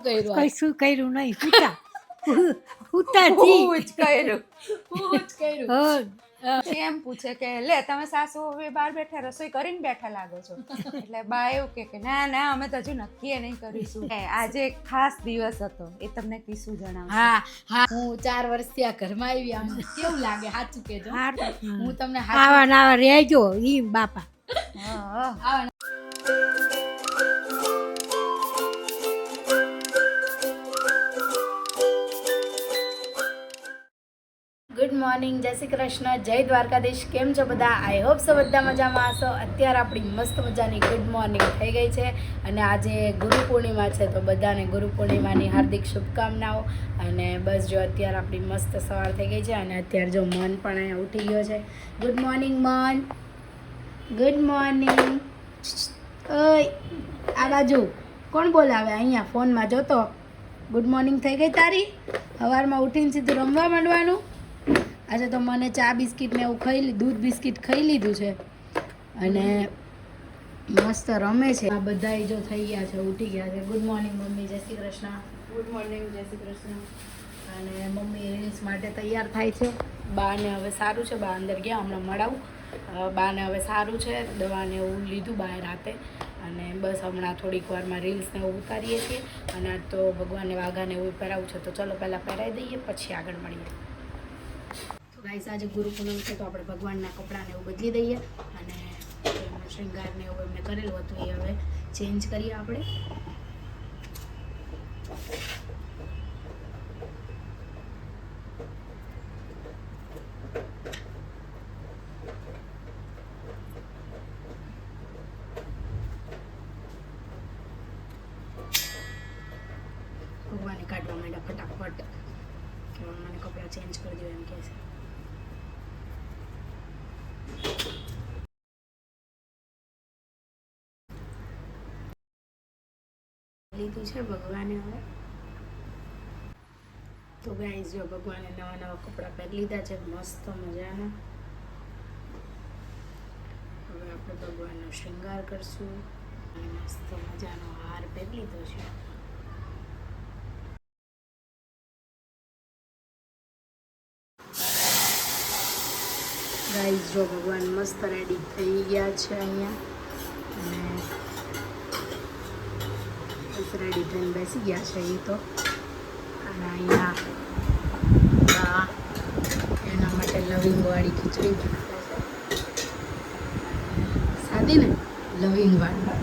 કર્યું કઈ શું કર્યું નહીં. હુતા. હુતા જી. હું જ કર્યું. હું જ કર્યું. એમ પૂછે કે લે તમે સાસુ હવે બહાર બેઠા રસોઈ કરીને બેઠા લાગો છો? એટલે બા એવું કે કે ના ના અમે તો હજુ નક્કી નહીં કરીશું. આજે એક ખાસ દિવસ હતો. એ તમને કિસ્સું જણાવું હા હા. હું ચાર વર્ષથી આ ઘરમાં આવી આમ કેવું લાગે? સાચું કેજો. હું તમને આવા ને આવા રહેજો ઈ બાપા. હા આવા મોર્નિંગ. જય શ્રી કૃષ્ણ. જય દ્વારકાધીશ. કેમ છો બધા? આઈ હોપ સો બધા મજામાં હશો. અત્યારે આપણી મસ્ત મજાની ગુડ મોર્નિંગ થઈ ગઈ છે અને આજે ગુરુ પૂર્ણિમા છે તો બધાને ગુરુ પૂર્ણિમાની હાર્દિક શુભકામનાઓ. અને બસ જો અત્યારે આપણી મસ્ત સવાર થઈ ગઈ છે અને અત્યારે જો મન પણ અહીંયા ઉઠી ગયો છે. ગુડ મોર્નિંગ મન. ગુડ મોર્નિંગ ઓય, આ બાજુ. કોણ બોલાવે? અહીંયા ફોનમાં જોતો. ગુડ મોર્નિંગ થઈ ગઈ તારી? સવારમાં ઉઠીને સીધું રમવા માંડવાનું? આજે તો મને ચા બિસ્કિટ ને એવું ખાઈ દૂધ બિસ્કિટ ખાઈ લીધું છે. અને મસ્ત રમે છે. આ બધા જો થઈ ગયા છે ઉઠી ગયા છે. Good morning mummy. જય શ્રી કૃષ્ણ. ગુડ મોર્નિંગ જય શ્રી કૃષ્ણ. અને મમ્મી રીલ્સ માટે તૈયાર થાય છે. બાને હવે સારું છે. બા અંદર ગયા હમણાં મળાવું. બાને હવે સારું છે. દવાને એવું લીધું બાએ રાતે. અને બસ હમણાં થોડીક વારમાં રીલ્સને એવું ઉતારીએ છીએ. અને આજ તો ભગવાનને વાઘાને એવું પહેરાવું છે. તો ચલો પહેલાં પહેરાવી દઈએ પછી આગળ મળીએ. ગાઈસ આજે ગુરુ પૂનમ છે તો આપણે ભગવાનના કપડાને એવું બદલી દઈએ અને શૃંગારને એવું એમને કરેલું હતું એ હવે ચેન્જ કરીએ આપણે ભગવાને કાઢવા માંડ્યા ફટાફટ કે મને કપડાં ચેન્જ કરી દો એમ કહે છે લીધું છે ભગવાને હવે. તો ગાઈઝ જો ભગવાને નવા નવા કપડાં પહેરી લીધા છે, મસ્ત મજાના. હવે આપણે ભગવાનનો શૃંગાર કરશું. અને મસ્ત મજાનો હાર પહેરી લીધો છે. ગાઈઝ જો ભગવાન મસ્ત રેડી થઈ ગયા છે અહીંયા. અને બસ રેડી થઈને બેસી ગયા છે એ તો અને અહીંયા એના માટે લવિંગવાળી ખીચડી બનાવે સાદી ને લવિંગવાળી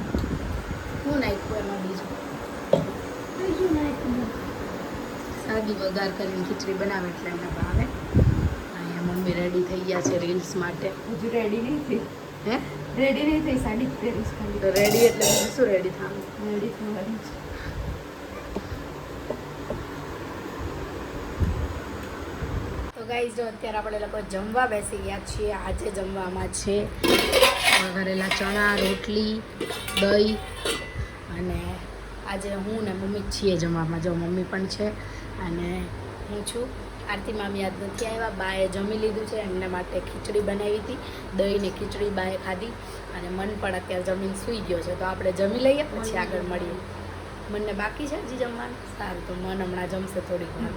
હું નાખ્યું એમાં બીજું બીજું નાખ્યું સાદી વઘાર કરીને ખીચડી બનાવે એટલે એમને ભાવે અહીંયા મમ્મી રેડી થઈ ગયા છે રીલ્સ માટે હજુ રેડી નહીં થઈ હે રેડી નહીં થઈ સાડી જ પહેરીશ ખાલી. તો રેડી એટલે શું રેડી થવાનું રેડી થવાની છે તો ગાઈઝ જો અત્યારે આપણે લોકો જમવા બેસી ગયા છીએ આજે જમવામાં છે વઘારેલા ચણા રોટલી દહીં અને આજે હું ને મમ્મી જ છીએ જમવામાં જો મમ્મી પણ છે અને હું છું. આરતી મામી યાદ નથી આવ્યા. બાએ જમી લીધું છે. એમના માટે ખીચડી બનાવી હતી. દહીં ને ખીચડી બાએ ખાધી અને મન પણ અત્યારે જમીન સૂઈ ગયો છે. તો આપણે જમી લઈએ, પછી આગળ મળીએ. મનને બાકી છે હજી જમવાનું? સારું, તો મન હમણાં જમશે થોડીક વાર.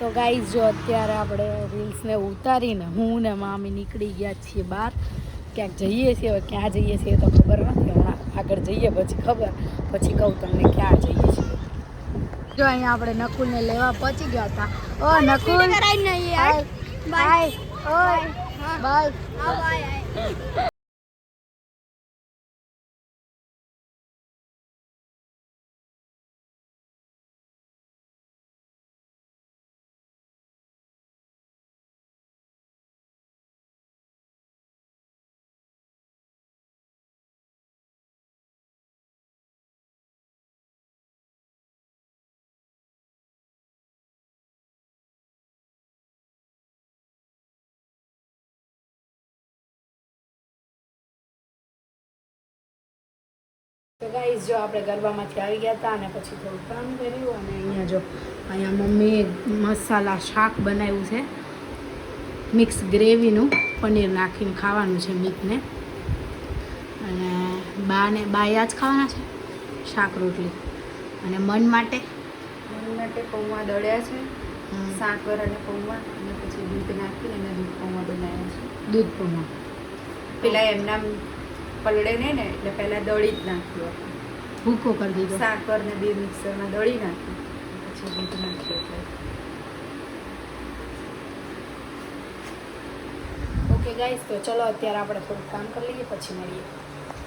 તો ગાઈઝ જો અત્યારે આપણે રીલ્સને ઉતારીને હું ને મામી નીકળી ગયા છીએ બહાર. ક્યાંક જઈએ છીએ, હવે ક્યાં જઈએ છીએ તો ખબર નથી. હમણાં આગળ જઈએ પછી ખબર. પછી કહું તમને ક્યાં જઈએ છીએ. જો અહીંયા આપણે નકુલને લેવા પહોંચી ગયા હતા. ઓ Nakul. Bye. Bye. Bye. Bye તો ગાઈઝ જો આપણે ગરબામાંથી આવી ગયા હતા અને પછી થોડું કામ કર્યું અને અહીંયા જો અહીંયા મમ્મીએ મસાલા શાક બનાવ્યું છે મિક્સ ગ્રેવીનું પનીર નાખીને ખાવાનું છે મીટને અને બાને બાયા જ ખાવાના છે? શાક રોટલી. અને મન માટે? મન માટે પૌવા દળ્યા છે સાકર અને પૌવા અને પછી દૂધ નાખીને દૂધ પૌવા બનાવ્યા છે. દૂધ પૌવા. પેલા એમના પલળે નહીં ને એટલે પહેલાં દળી જ નાખ્યું આપણે. ભૂકો કરી દીધો. સાકર ને બે મિક્સરમાં દળી નાખ્યું. પછી દૂધ નાખ્યું એટલે. ઓકે ગાઈસ તો ચલો અત્યારે આપણે થોડુંક કામ કરી લઈએ પછી મળીએ.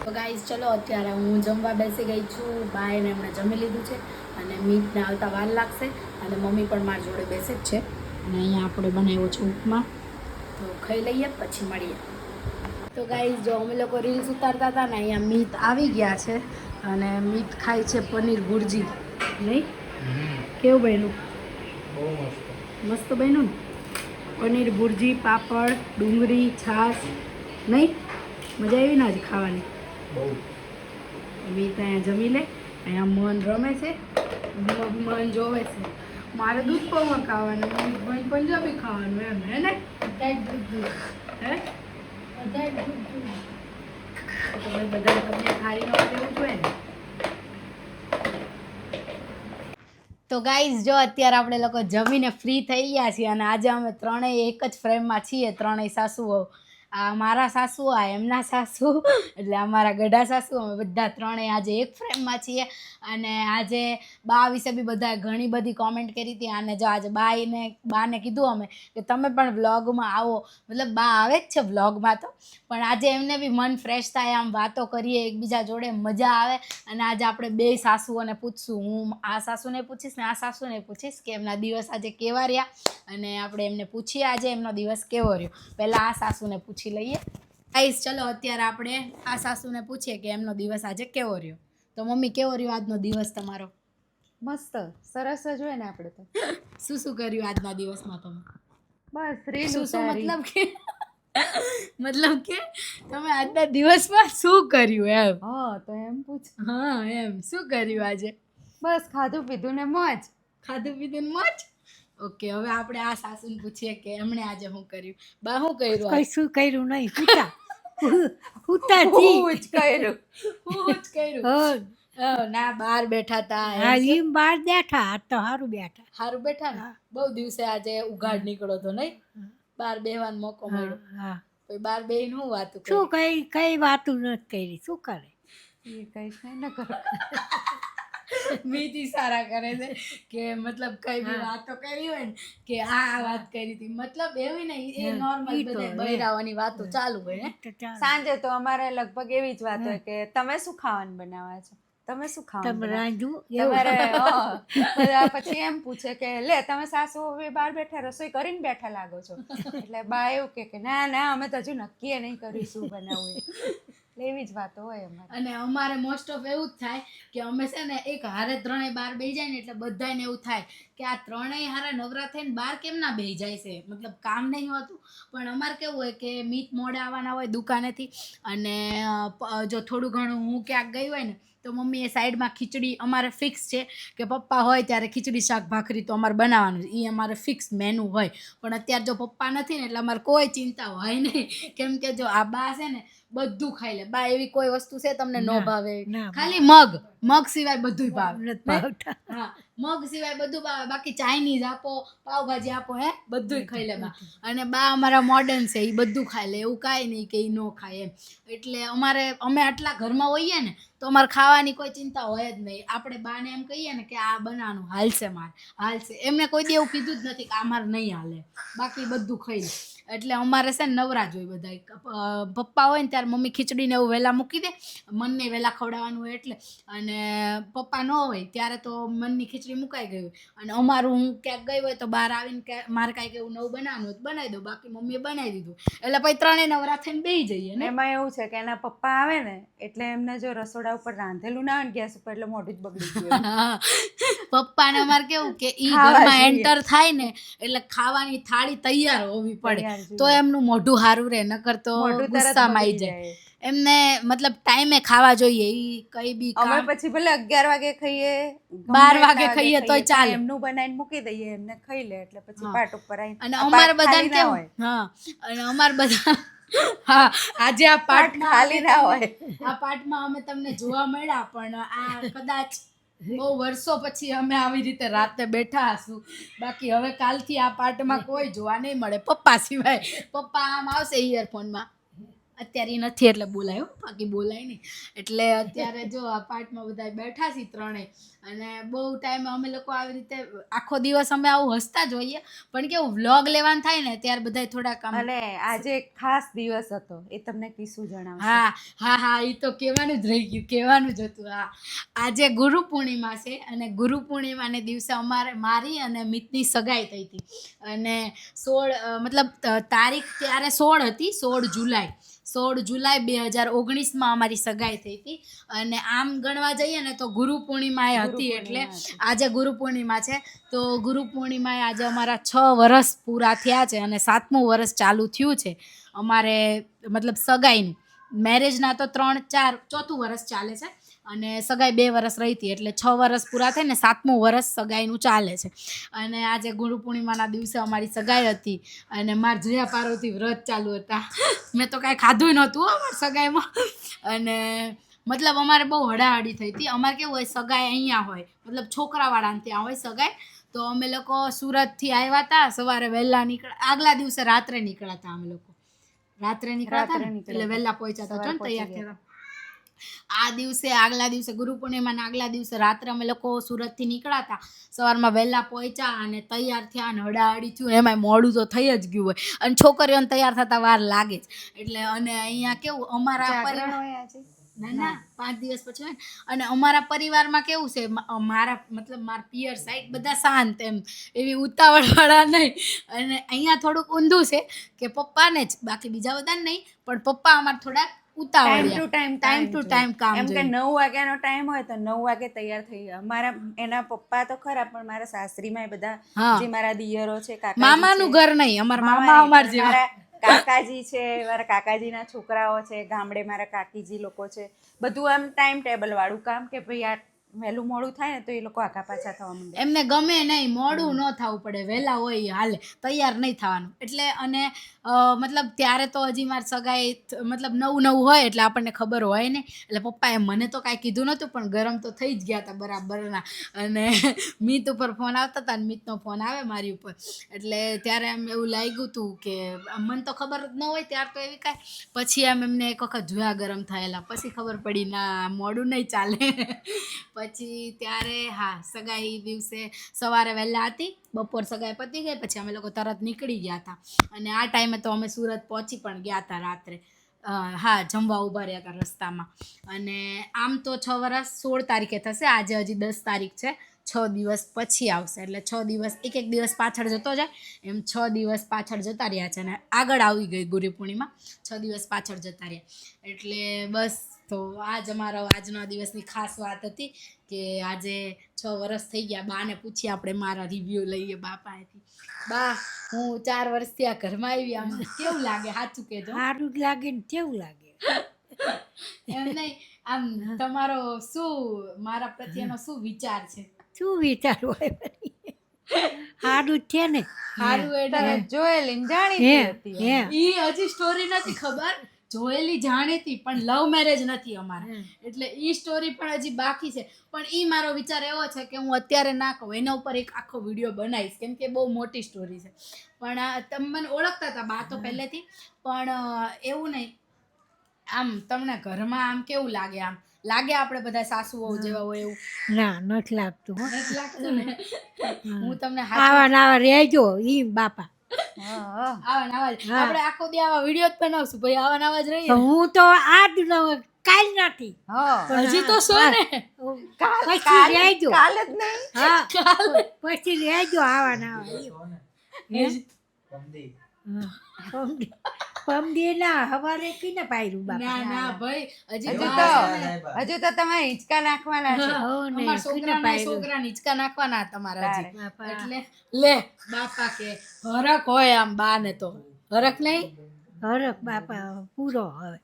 તો ગાઈસ ચલો અત્યારે હું જમવા બેસી ગઈ છું. બાયને એમણે જમી લીધું છે અને મીટને આવતા વાર લાગશે અને મમ્મી પણ મારી જોડે બેસે જ છે. અને અહીંયા આપણે બનાવ્યો છે ઉપમા. તો ખાઈ લઈએ પછી મળીએ. તો ગાઈસ જો અમે લોકો રીલ્સ ઉતારતા હતા ને અહીંયા મીત આવી ગયા છે. અને મીત ખાય છે પનીર ગુરજી. નહીં? કેવું બન્યું? મસ્ત. બન્યું ને? પનીર ભુરજી પાપડ ડુંગળી છાશ. નહીં? મજા આવી ને જ ખાવાની? મીત અહીંયા જમી લે. અહીંયા મન રમે છે. મન જોવે છે. મારે દૂધ પૌવા ખાવાનું પંજાબી ખાવાનું એમ હે ને? હે? તો ગાઈઝ જો અત્યારે આપણે લોકો જમીને ફ્રી થઈ ગયા છીએ અને આજે અમે ત્રણેય એક જ ફ્રેમમાં છીએ, ત્રણેય સાસુઓ આ મારા સાસુ, આ એમના સાસુ, એટલે અમારા ગઢા સાસુ, અમે બધા ત્રણેય આજે એક ફ્રેમમાં છીએ. અને આજે બા વિશે બી બધાએ ઘણી બધી કોમેન્ટ કરી હતી. અને જો આજે બાઈને, બાને કીધું અમે કે તમે પણ વ્લોગમાં આવો. મતલબ બા આવે જ છે વ્લોગમાં તો. પણ આજે એમને બી મન ફ્રેશ થાય, આમ વાતો કરીએ, એકબીજા જોડે મજા આવે. અને આજે આપણે બે સાસુઓને પૂછશું. હું આ સાસુને પૂછીશ ને આ સાસુને પૂછીશ કે એમના દિવસ આજે કેવા રહ્યા. અને આપણે એમને પૂછીએ આજે એમનો દિવસ કેવો રહ્યો. પહેલાં આ સાસુને પૂછી લઈએ. આઈસ ચલો અત્યારે આપણે આ સાસુને પૂછીએ કે એમનો દિવસ આજે કેવો રહ્યો? તો મમ્મી કેવો રહ્યો આજનો દિવસ તમારો? મસ્ત. સરસ જ હોય ને આપણે તો. શું શું કર્યું આજના દિવસમાં તમે? બસ રીલ શું શું મતલબ કે? મતલબ કે તમે આજના દિવસમાં શું કર્યું એમ? હા તો એમ પૂછ. હા એમ. શું કર્યું આજે? બસ ખાધું પીધું ને મોજ. ખાધું પીધું ને મોજ? ઓકે હવે આપણે આ સાસુને પૂછીએ કે એમણે આજે શું કર્યું? બા શું કર્યું કઈ શું કર્યું નહીં હુતા. જી હું જ કર્યું. હું જ કર્યું? ના બહાર બેઠા હતા હા એમ બહાર બેઠા આ તો સારું બેઠા. સારું બેઠા ને? બહુ દિવસે આજે ઉઘાડ નીકળો તો નહીં? બહાર બેહવાનો મોકો મળ્યો. હા. પછી બહાર બેહીને હું વાતું શું કઈ કઈ વાતું નથી કરી? શું કરે? એ કઈ છે ને કરો. મીથી સારા કરે છે કે મતલબ કઈ બી વાત તો કરી હોય ને કે આ આ વાત કરી હતી. મતલબ એવી નહીં એ નોર્મલ બધે. બૈરાવાની વાતો ચાલુ હોય ને સાંજે તો અમારે લગભગ એવી જ વાત હોય કે તમે શું ખાવાનું બનાવવા છો? તમે શું ખાવ? તમારે પછી એમ પૂછે કે લે તમે સાસુ બહાર બેઠા રસોઈ કરીને બેઠા લાગો છો? એટલે બા એવું કે ના ના અમે તો હજુ નક્કી નહીં કર્યું શું બનાવવું. એવી જ વાતો હોય અને અમારે મોસ્ટ ઓફ એવું જ થાય કે અમે છે ને એક હારે ત્રણેય બાર બે જાય ને એટલે બધાને એવું થાય કે આ ત્રણેય હારે નવરા થઈને બાર કેમ ના બેહી જાય છે? મતલબ કામ નહીં હોતું. પણ અમારે કેવું હોય કે મીત મોડે આવવાના હોય દુકાનેથી અને જો થોડું ઘણું હું ક્યાંક ગઈ હોય ને તો મમ્મી એ સાઈડમાં ખીચડી અમારે ફિક્સ છે કે પપ્પા હોય ત્યારે ખીચડી શાક ભાખરી તો અમારે બનાવવાનું એ અમારે ફિક્સ મેનુ હોય. પણ અત્યારે જો પપ્પા નથી ને એટલે અમારે કોઈ ચિંતા હોય નહીં. કેમ કે જો આ બા છે ને બધું ખાઈ લે. બા એવી કોઈ વસ્તુ છે તમને ન ભાવે. ખાલી મગ. મગ સિવાય બધું ભાવે. હા. મગ સિવાય બધું બા બાકી ચાઇનીઝ આપો પાવભાજી આપો હે? બધું ખાઈ લે બા. અને બા અમારા મોડર્ન છે એ બધું ખાઈ લે એવું કાંઈ નહીં કે એ ન ખાય એમ. એટલે અમારે અમે આટલા ઘરમાં હોઈએ ને તો અમારે ખાવાની કોઈ ચિંતા હોય જ નહીં. આપણે બાને એમ કહીએ ને કે આ બનાવવાનું હાલશે મારે હાલશે એમને કોઈ દી એવું કીધું જ નથી કે આ મારે નહીં હાલે. બાકી બધું ખાઈ લે. એટલે અમારે છે ને નવરા જ હોય બધા પપ્પા હોય ને ત્યારે મમ્મી ખીચડીને એવું વહેલા મૂકી દે. મનને વહેલા ખવડાવવાનું હોય એટલે. અને પપ્પા ન હોય ત્યારે તો મનની ખીચડી મુકાઈ ગઈ હોય. અને અમારું હું ક્યાંક ગઈ હોય તો બહાર આવીને મારે કાંઈક એવું નવું બનાવવાનું હોય તો બનાવી દઉં. બાકી મમ્મીએ બનાવી દીધું. એટલે પછી ત્રણેય નવરા થઈને બેસી જઈએ ને. એમાં એવું છે કે એના પપ્પા આવે ને એટલે એમને જો રસોડા ઉપર રાંધેલું ના હોય ને ગેસ ઉપર એટલે મોઢું જ બગડી ગયું પપ્પાને અમારે કેવું કે ઈ ઘરમાં એન્ટર થાય ને એટલે ખાવાની થાળી તૈયાર હોવી પડે. તો એમનું મોઢું સારું રહે નકર તો ગુસ્સામાં આવી જાય. એમને મતલબ ટાઈમે ખાવા જોઈએ ઈ કઈ બી અમે પછી ભલે અગિયાર વાગે ખાઈએ બાર વાગે ખાઈએ તોય પણ ચાલે. એમનું બનાવીને મૂકી દઈએ એમને ખાઈ લે એટલે પછી. પાટ ઉપર આવીને અને અમાર બધાને કેવું? હા. અને અમારે બધા હા આજે આ પાટ પાઠમાં ખાલી ના હોય. આ પાઠમાં અમે તમને જોવા મળ્યા પણ આ કદાચ બહુ વર્ષો પછી અમે આવી રીતે રાતે બેઠા હશું. બાકી હવે કાલથી આ પાર્ટમાં કોઈ જોવા નહીં મળે. પપ્પા સિવાય. પપ્પા આમ આવશે ઇયરફોનમાં અત્યારે નથી એટલે બોલાય. બાકી બોલાય નહીં. એટલે અત્યારે જો આ પાર્ટમાં બધા બેઠા છીએ ત્રણેય. અને બહુ ટાઈમ અમે લોકો આવી રીતે આખો દિવસ અમે આવું હસતા જ હોઈએ. પણ કેવું વ્લોગ લેવાનું થાય ને ત્યારે બધા થોડાક કામ અને આજે ખાસ દિવસ હતો એ તમને કિસ્સું જણાવ હા હા હા એ તો કહેવાનું જ રહી ગયું કહેવાનું જ હતું હા. આજે ગુરુ પૂર્ણિમા છે અને ગુરુ પૂર્ણિમાને દિવસે અમારે મારી અને મિતની સગાઈ થઈ હતી. અને સોળ મતલબ તારીખ ત્યારે સોળ હતી સોળ જુલાઈ. સોળ જુલાઈ બે હજાર ઓગણીસમાં અમારી સગાઈ થઈ હતી. અને આમ ગણવા જઈએ ને તો ગુરુ પૂર્ણિમા એ હતી એટલે આજે ગુરુ પૂર્ણિમા છે. તો ગુરુ પૂર્ણિમાએ આજે અમારા છ વર્ષ પૂરા થયા છે અને સાતમું વર્ષ ચાલુ થયું છે. અમારે મતલબ સગાઈનું. મેરેજના તો ત્રણ ચાર ચોથું વર્ષ ચાલે છે અને સગાઈ બે વર્ષ રહી હતી એટલે છ વર્ષ પૂરા થઈને સાતમું વર્ષ સગાઈનું ચાલે છે. અને આજે ગુરુ પૂર્ણિમાના દિવસે અમારી સગાઈ હતી અને માર જયા પાર્વતી વ્રત ચાલુ હતા. મેં તો કાંઈ ખાધું નહોતું અમારી સગાઈમાં. અને મતલબ અમારે બહુ હડાહડી થઈ હતી. અમારે કેવું હોય સગાઈ અહીંયા હોય. મતલબ છોકરાવાળાને ત્યાં હોય સગાઈ. તો અમે લોકો સુરતથી આવ્યા હતા સવારે વહેલા નીકળ્યા આગલા દિવસે રાત્રે નીકળ્યા હતા અમે લોકો. રાત્રે નીકળ્યા હતા એટલે વહેલા પહોંચ્યા હતા ને તૈયાર થયા આ દિવસે આગલા દિવસે ગુરુ પૂર્ણિમાના આગલા દિવસે રાત્રે અમે લોકો સુરતથી નીકળ્યા હતા સવારમાં વહેલા પહોંચ્યા અને તૈયાર થયા અને હડાહડી થયું. એમાંય મોડું તો થઈ જ ગયું હોય. અને છોકરીઓને તૈયાર થતા વાર લાગે જ. એટલે અને અહીંયા કેવું અમારા આજે? ના ના. પાંચ દિવસ પછી હોય ને. અને અમારા પરિવારમાં કેવું છે મારા મતલબ મારા પિયર સાઈડ બધા શાંત એમ. એવી ઉતાવળવાળા નહીં. અને અહીંયા થોડુંક ઊંધું છે કે પપ્પાને જ બાકી બીજા બધાને નહીં પણ પપ્પા અમારા થોડા ઉતાવળ to time time to time કામ એમ કે નવ વાગ્યાનો ટાઈમ હોય તો નવ વાગે તૈયાર થઈ ગયા મારા એના પપ્પા તો ખરા પણ મારા સાસરીમાં બધા જે મારા દિયરો છે કાકાજી મામાનું ઘર નહીં અમારા મામા અમાર જેવા. કાકાજી છે, મારા કાકાજીના છોકરાઓ છે, ગામડે મારા કાકીજી લોકો છે. બધું આમ ટાઈમ ટેબલ વાળું કામ કે ભાઈ આ વહેલું મોડું થાય ને તો એ લોકો આખા પાછા થવા માંડે. એમને ગમે નહીં, મોડું ન થવું પડે, વહેલા હોય હાલે, તૈયાર નહીં થવાનું. એટલે અને મતલબ ત્યારે તો હજી મારી સગાઈ મતલબ નવું નવું હોય એટલે આપણને ખબર હોય ને. એટલે પપ્પાએ મને તો કાંઈ કીધું નહોતું, પણ ગરમ તો થઈ જ ગયા હતા બરાબરના. અને મીત ઉપર ફોન આવતા હતા અને મીતનો ફોન આવે મારી ઉપર. એટલે ત્યારે એમ એવું લાગ્યું હતું કે મને તો ખબર જ ન હોય ત્યાર તો એવી કાંઈ. પછી એમ એમને એક વખત જોયા ગરમ થયેલા. પછી ખબર પડી, ના મોડું નહીં ચાલે. પછી ત્યારે, હા, સગાઈ દિવસે સવારે વહેલા હતી. બપોર સગાઈ પતી ગઈ, પછી અમે લોકો તરત નીકળી ગયા હતા અને આ ટાઈમે તો અમે સુરત પહોંચી પણ ગયા હતા રાત્રે. હા, જમવા ઊભા રહ્યા હતા રસ્તામાં. અને આમ તો છ વર્ષ સોળ તારીખે થશે, આજે હજી દસ તારીખ છે. છ દિવસ પછી આવશે, એટલે છ દિવસ, એક એક દિવસ પાછળ જતો જાય. એમ છ દિવસ પાછળ જતા રહ્યા છે અને આગળ આવી ગઈ ગુરુ પૂર્ણિમા છ દિવસ પાછળ જતા રહ્યા. એટલે બસ, તો આજ અમારો આજના દિવસની ખાસ વાત હતી. કે આજે છ વર્ષ થઈ ગયા બાને પૂછીએ આપણે મારા રિવ્યૂ લઈએ બા પાસેથી બા હું ચાર વર્ષથી આ ઘરમાં આવી આમ કેવું લાગે? સાચું કહેજો. સારું લાગે ને કેવું લાગે? એમ નહીં આમ તમારો શું મારા પ્રત્યેનો શું વિચાર છે? શું વિચાર હોય સારું છે ને? સારું એટલે જોયેલી જાણીતી હતી એ હજી સ્ટોરી નથી ખબર? જોયેલી જાણીતી પણ લવ મેરેજ નથી અમારે. એટલે ઈ સ્ટોરી પણ હજી બાકી છે. પણ એ મારો વિચાર એવો છે કે હું અત્યારે ના કહું એના ઉપર એક આખો વીડિયો બનાવીશ કેમ કે બહુ મોટી સ્ટોરી છે. પણ તમે મને ઓળખતા હતા બા તો પહેલેથી પણ એવું નહીં. આમ તમને ઘરમાં આમ કેવું લાગે આમ? લાગે આપણે બધા સાસુ વહુ જેવા હોય એવું? ના નથી લાગતું હો. નથી લાગતું ને? હું તમને આવા ને આવા રહેજો ઈ બાપા. આવા ને જ. આપણે આખો દી આવા વીડિયો જ બનાવશું. ભાઈ આવા ને આવા જ તો રહીએ. હું તો આજ જ કાલ નથી. હજી તો સો ને. પછી રહેજો. કાલ જ નહીં. હા પછી રહેજો આવા ને આવા. હે? હા. પમદી પમદી ના હવારે કીને પાયરું બાપા. ના ભાઈ હજી હજુ તો હજુ તો તમારે હિંચકા નાખવાના છે. હો ને અમારા કીને છોકરાના પાયરું. છોકરા નીચકા નાખવાના તમારા હજી. એટલે લે બાપા કે હરખ હોય આમ બા ને તો. હરક નહીં? હરક બાપા પૂરો હવે.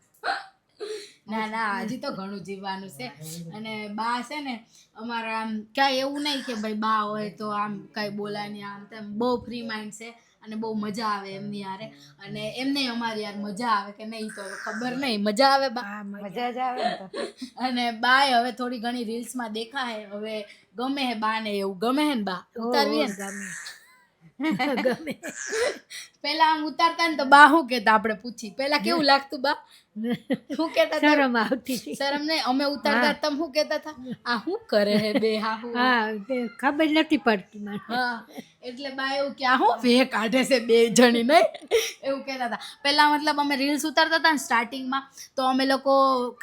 ના ના હજી તો ઘણું જીવવાનું છે. અને બા છે ને અમારા આમ કાંઈ એવું નહીં કે ભાઈ બા હોય તો આમ કાંઈ બોલાય નહીં આમ તેમ બહુ ફ્રી માઇન્ડ છે. અને બહુ મજા આવે એમની યારે અને એમને અમારી યાર મજા આવે કે નહીં તો ખબર નહીં મજા આવે મજા જ આવે અને બાય હવે થોડી ઘણી રીલ્સમાં દેખાય. હવે ગમે હે બા ને એવું. ગમે હે ને બા? ઉતારવી ગમે. પેલા આમ ઉતારતા ને તો બા શું કેતા આપણે પૂછી? પેલા કેવું લાગતું બા? શું કેતા શરમ આવતી. હતી શરમ નહીં? અમે ઉતારતા તમ શું કેતા હતા? આ શું કરે હે બે? હા હા. ખબર નથી પડતી મને. હા એટલે બા એવું કે આ હું? વે કાઢે છે બે જણી નહીં? એવું કહેતા હતા. પહેલાં મતલબ અમે રીલ્સ ઉતારતા હતા ને સ્ટાર્ટિંગમાં તો અમે લોકો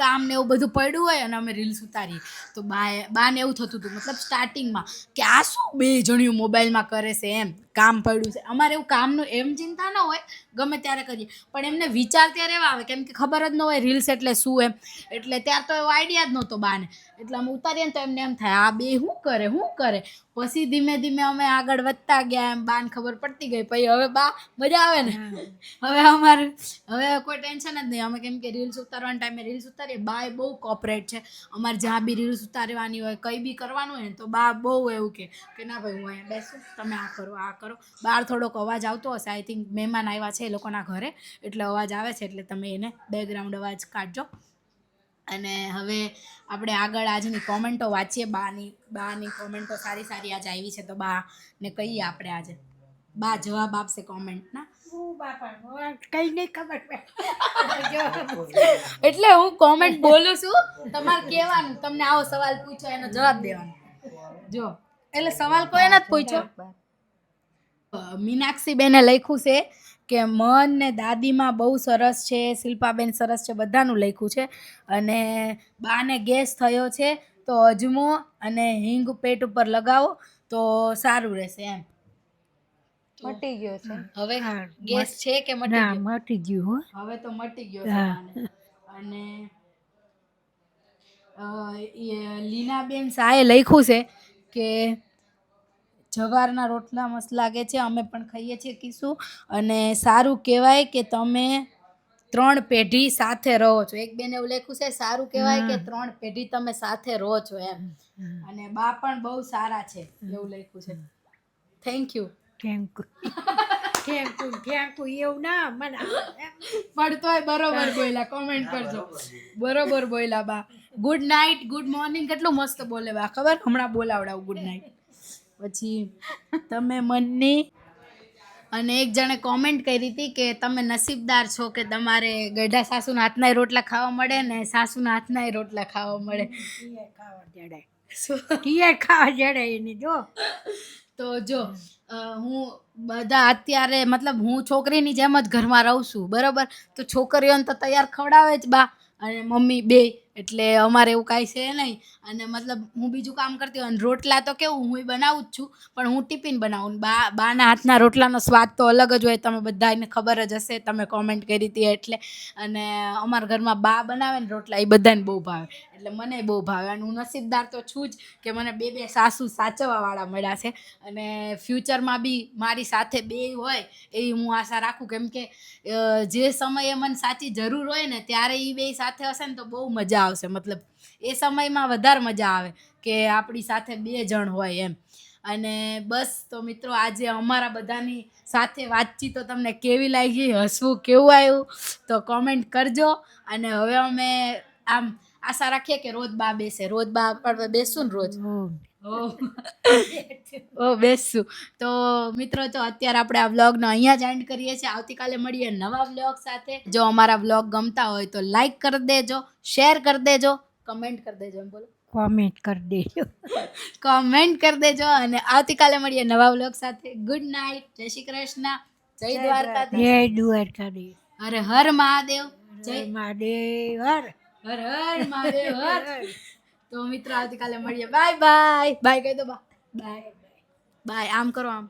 કામ ને એવું બધું પડ્યું હોય અને અમે રીલ્સ ઉતારીએ. તો બા બાને એવું થતું હતું મતલબ સ્ટાર્ટિંગમાં કે આ શું બે જણિયું મોબાઈલમાં કરે છે એમ? કામ પડ્યું છે. અમારે એવું કામનું એમ ચિંતા ન હોય. ગમે ત્યારે કરીએ. પણ એમને વિચાર ત્યારે એવા આવે. કેમ કે ખબર જ ન હોય રીલ્સ એટલે શું એમ. એટલે ત્યાર તો એવો આઈડિયા જ નહોતો બાને એટલે અમે ઉતારીએ ને તો એમને એમ થાય આ બે શું કરે શું કરે? પછી ધીમે ધીમે અમે આગળ વધતા ગયા એમ બાને ખબર પડતી ગઈ પછી હવે બા મજા આવે ને? હવે અમારે હવે કોઈ ટેન્શન જ નહીં. અમે કેમ કે રીલ્સ ઉતારવાના ટાઈમે રીલ્સ ઉતારીએ. બા એ બહુ કોપરેટ છે. અમારે જ્યાં બી રીલ્સ ઉતારવાની હોય કંઈ બી કરવાનું હોય ને તો બા બહુ એવું કે કે ના ભાઈ હું અહીંયા બેસું તમે આ કરો આ કરો. બહાર થોડોક અવાજ આવતો હશે. આઈ થિંક મહેમાન આવ્યા છે એ લોકોના ઘરે એટલે અવાજ આવે છે એટલે તમે એને બેકગ્રાઉન્ડ અવાજ કાઢજો. અને હવે આપણે આગળ આજની કોમેન્ટો વાંચીએ. બાની બાની કોમેન્ટો સારી સારી આજે આવી છે તો બા ને કહીએ આપણે આજે. બા જવાબ આપશે કોમેન્ટના હું કઈ નહીં ખબર એટલે હું કોમેન્ટ બોલું છું. તમારે કહેવાનું તમને આવો સવાલ પૂછો એનો જવાબ દેવાનો. જો એટલે સવાલ કોઈ નથી પૂછ્યો મીનાક્ષી બેને લખ્યું છે કે મન ને દાદીમાં બહુ સરસ છે શિલ્પાબેન સરસ છે બધાનું લખ્યું છે. અને બાને ગેસ થયો છે તો અજમો અને હિંગ પેટ ઉપર લગાવો તો સારું રહેશે એમ. મટી ગયો છે. હવે હા, ગેસ છે કે મટી ગયો? મટી ગયું હો. હવે તો મટી ગયો છે હા. અને લીનાબેન શાહે લખ્યું છે કે જવારના રોટલા મસ્ત લાગે છે. અમે પણ ખાઈએ છીએ કીશું અને સારું કહેવાય કે તમે ત્રણ પેઢી સાથે રહો છો. એક બેને એવું લખ્યું છે સારું કહેવાય કે ત્રણ પેઢી તમે સાથે રહો છો એમ. અને બા પણ બહુ સારા છે એવું લખ્યું છે. Thank you thank thank you thank you એવું ના મને પડતો હોય બરોબર બોલ્યા. કોમેન્ટ કરજો. બરોબર બોલ્યા. બા. ગુડ નાઇટ ગુડ મોર્નિંગ કેટલું મસ્ત બોલે બા. ખબર? હમણાં બોલાવડાવું. ગુડ નાઇટ પછી તમે મનની અને એક જણે કોમેન્ટ કરી હતી કે તમે નસીબદાર છો કે તમારે ગઢા સાસુના હાથના રોટલા ખાવા મળે ને સાસુના હાથના રોટલા ખાવા મળે. ખાવા ટીયર ખાવા જડે એની જો. તો જો હું બધા અત્યારે મતલબ હું છોકરીની જેમ જ ઘરમાં રહું છું બરાબર? તો છોકરીઓને તો તૈયાર ખવડાવે જ બા અને મમ્મી બે એટલે અમારે એવું કાંઈ છે નહીં. અને મતલબ હું બીજું કામ કરતી હોય રોટલા તો કેવું, હું બનાવું જ છું, પણ હું ટિફિન બનાવું. બા, બાના હાથના રોટલાનો સ્વાદ તો અલગ જ હોય, તમે બધાને ખબર જ હશે, તમે કોમેન્ટ કરી હતી એટલે. અને અમારા ઘરમાં બા બનાવે ને રોટલા, એ બધાને બહુ ભાવે. એટલે મને બહુ ભાવે. અને હું નસીબદાર તો છું જ કે મને બે બે સાસુ સાચવવાવાળા મળ્યા છે. અને ફ્યુચરમાં બી મારી સાથે બે હોય એવી હું આશા રાખું કેમ કે જે સમયે મને સાચી જરૂર હોય ને, ત્યારે એ બે સાથે હશે ને તો બહુ મજા આવશે. મતલબ એ સમયમાં વધારે મજા આવે કે આપણી સાથે બે જણ હોય એમ. અને બસ તો મિત્રો આજે અમારા બધાની સાથે વાતચીત તમને કેવી લાગી, હસવું, કેવું આવ્યું, તો કોમેન્ટ કરજો. અને હવે અમે આમ આશા રાખીએ કે રોજ બા બેસે. રોજ બા બેસું ને રોજ. ઓ બેસું. તો મિત્રો તો અત્યારે આપણે આ વ્લોગનો અહીંયા જ એન્ડ કરીએ છીએ. આવતીકાલે મળીએ નવા વ્લોગ સાથે. જો અમારા વ્લોગ ગમતા હોય તો લાઈક કરી દેજો શેર કરી દેજો કમેન્ટ કરી દેજો. એમ બોલો. કોમેન્ટ કરી દેજો. કોમેન્ટ કરી દેજો અને આવતીકાલે મળીએ નવા વ્લોગ સાથે. ગુડ નાઇટ જય શ્રી કૃષ્ણ. જય દ્વારકા જય દ્વારકાધીશ. હર હર મહાદેવ. જય મહાદેવ હર. હર હર મહાદેવ. હર. તો મિત્રો, આવતીકાલે મળીએ. By bye. બાય કહી દો બાય બાય. બાય. આમ કરો આમ.